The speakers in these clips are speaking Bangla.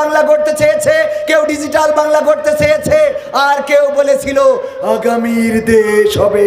বাংলা করতে চেয়েছে, কেউ ডিজিটাল বাংলা করতে চেয়েছে, আর কেউ বলেছিল, আগামীর দেশ হবে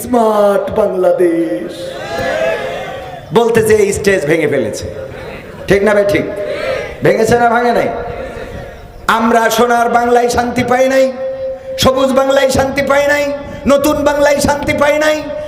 স্মার্ট বাংলাদেশ। বলতে যে স্টেজ ভেঙে ফেলেছে। ঠিক না ভাই? ঠিক। ভেঙেছে না ভাঙে নাই? আমরা সোনার বাংলায় শান্তি পাই নাই, সবুজ বাংলায় শান্তি পাই নাই, নতুন বাংলায় শান্তি পাই নাই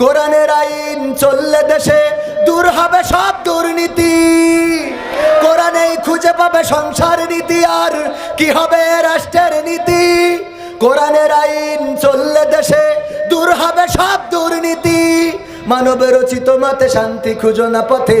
কোরআনের আইন চললে দেশে দূর হবে সব দুর্নীতি। কোরআনেই খুঁজে পাবে সংসার নীতি, আর কি হবে রাষ্ট্রের নীতি? কোরআনের আইন চললে দেশে দূর হবে সব দুর্নীতি। মানব রচিত মতে শান্তি খুঁজো না পথে।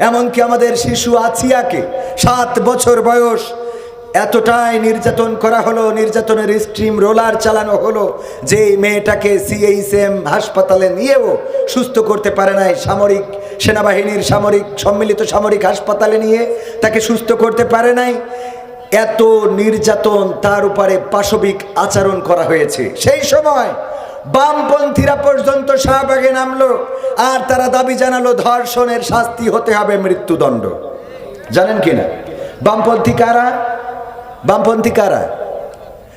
এমনকি আমাদের শিশু আছিয়াকে সাত বছর বয়স, এতটাই নির্যাতন করা হলো, নির্যাতনের স্ট্রিম রোলার চালানো হলো যে মেয়েটাকে সিএইচএম হাসপাতালে নিয়েও সুস্থ করতে পারে নাই সামরিক সেনাবাহিনীর সামরিক, সম্মিলিত সামরিক হাসপাতালে নিয়ে তাকে সুস্থ করতে পারে নাই। এত নির্যাতন তার উপরে পাশবিক আচরণ করা হয়েছে। সেই সময় বামপন্থীরা পর্যন্ত শাহবাগে নামলো। আর তারা দাবি জানালো ধর্ষণের শাস্তি হতে হবে মৃত্যুদণ্ড। জানেন কিনা? বামপন্থী কারা? বামপন্থী কারা?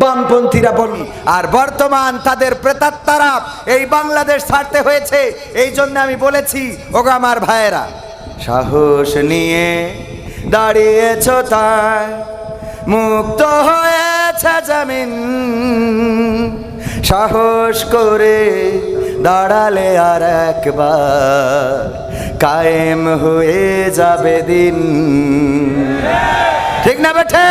বামপন্থীরা বলি, আর বর্তমান তাদের প্রেতাত্মারা এই বাংলাদেশ ছাড়তে হয়েছে, এই জন্য আমি বলেছি, ওগো আমার ভাইয়েরা, সাহস নিয়ে দাঁড়িয়েছ তাই, মুক্ত হয়েছে জামিন। সাহস করে দাঁড়ালে আর একবার কায়েম হয়ে যাবে দিন। ঠিক না বেঠে?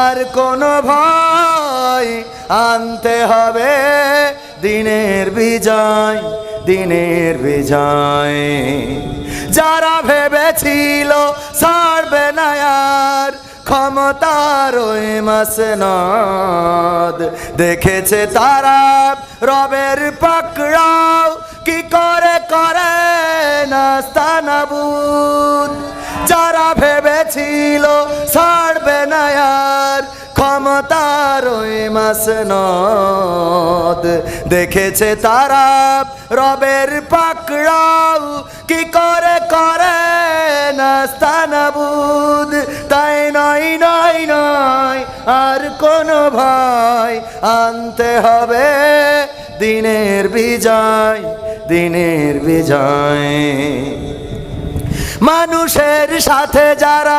আর কোনো ভয় আনতে হবে। দিনের বিজয় দিনের বিজয়। যারা ভেবেছিল ছাড়বে না আর ক্ষমতার ওই মাসনদ দেখেছে তারা রবের পাকড়াও, কি করে করে নাস্তানাবুদ যারা ভেবেছিল ক্ষমতার ওই মাসনদ। দেখেছে তারা রবের পাকড়াও কি করে করে নাস্তানাবুদ তাই নয় নয় নয়, আর কোনো ভয়। আনতে হবে দিনের বিজয় দিনের বিজয়। মানুষের সাথে যারা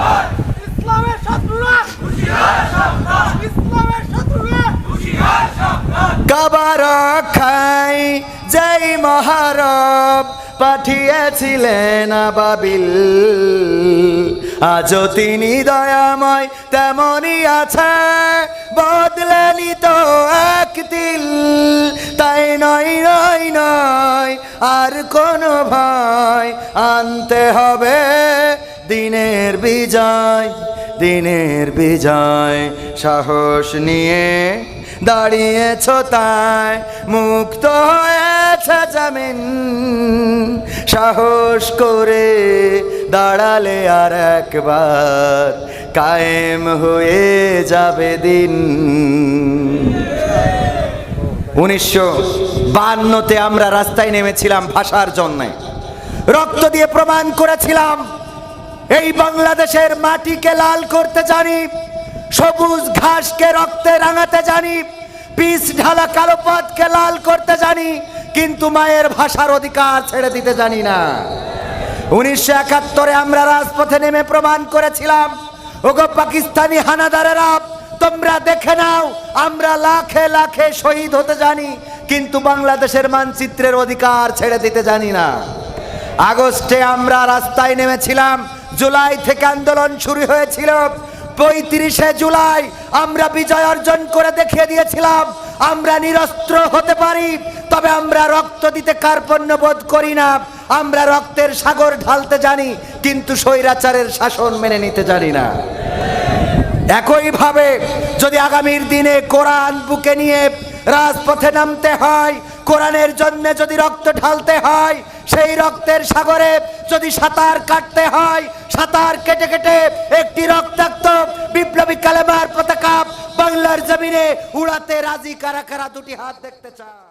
পাঠিয়েছিলেন আবাবিল। আজও তিনি দয়াময় তেমনই আছে। বদলেনি তো একদিন তাই নয় নয় নয়, আর কোনো ভয় আনতে হবে। দিনের বিজয় দিনের বিজয়, সাহস নিয়ে দাঁড়িয়েছ তাই মুক্ত হয়েছে জামিন। সাহস করে দাঁড়ালে আর একবার কায়েম হয়ে যাবে দিন। উনিশশো বান্নতে আমরা রাস্তায় নেমেছিলাম ভাষার জন্যে। রক্ত দিয়ে প্রমাণ করেছিলাম, এই বাংলাদেশের মাটিকে লাল করতে জানি, সবুজ ঘাসকে রক্তে রাঙাতে জানি পিস ঢালা কালো পথকে লাল করতে জানি কিন্তু মায়ের ভাষার অধিকার ছেড়ে দিতে জানি না। উনিশশো একাত্তরে আমরা রাজপথে নেমে প্রমাণ করেছিলাম, ওগো পাকিস্তানি হানাদারেরা, তোমরা দেখে নাও, আমরা লাখে লাখে শহীদ হতে জানি, কিন্তু বাংলাদেশের মানচিত্রের অধিকার ছেড়ে দিতে জানি না। আগস্টে আমরা রাস্তায় নেমেছিলাম, জুলাই থেকে আন্দোলন শুরু হয়েছিল, পঁয়ত্রিশে জুলাই আমরা বিজয় অর্জন করে দেখিয়ে দিয়েছিলাম আমরা নিরস্ত্র হতে পারি, তবে আমরা রক্ত দিতে কার্পণ্য বোধ করি না। আমরা রক্তের সাগর ঢালতে জানি, কিন্তু স্বৈরাচারের শাসন মেনে নিতে জানি না। একইভাবে যদি আগামীর দিনে কোরআন বুকে নিয়ে রাজপথে নামতে হয় কোরআনের জন্য যদি রক্ত ঢালতে হয়, সেই রক্তের সাগরে যদি সাঁতার কাটতে হয়, সাঁতার কেটে কেটে একটি রক্তাক্ত বিপ্লবী কালেমার পতাকা বাংলার জমিনে উড়াতে রাজি কারা কারা দুটি হাত দেখতে চায়?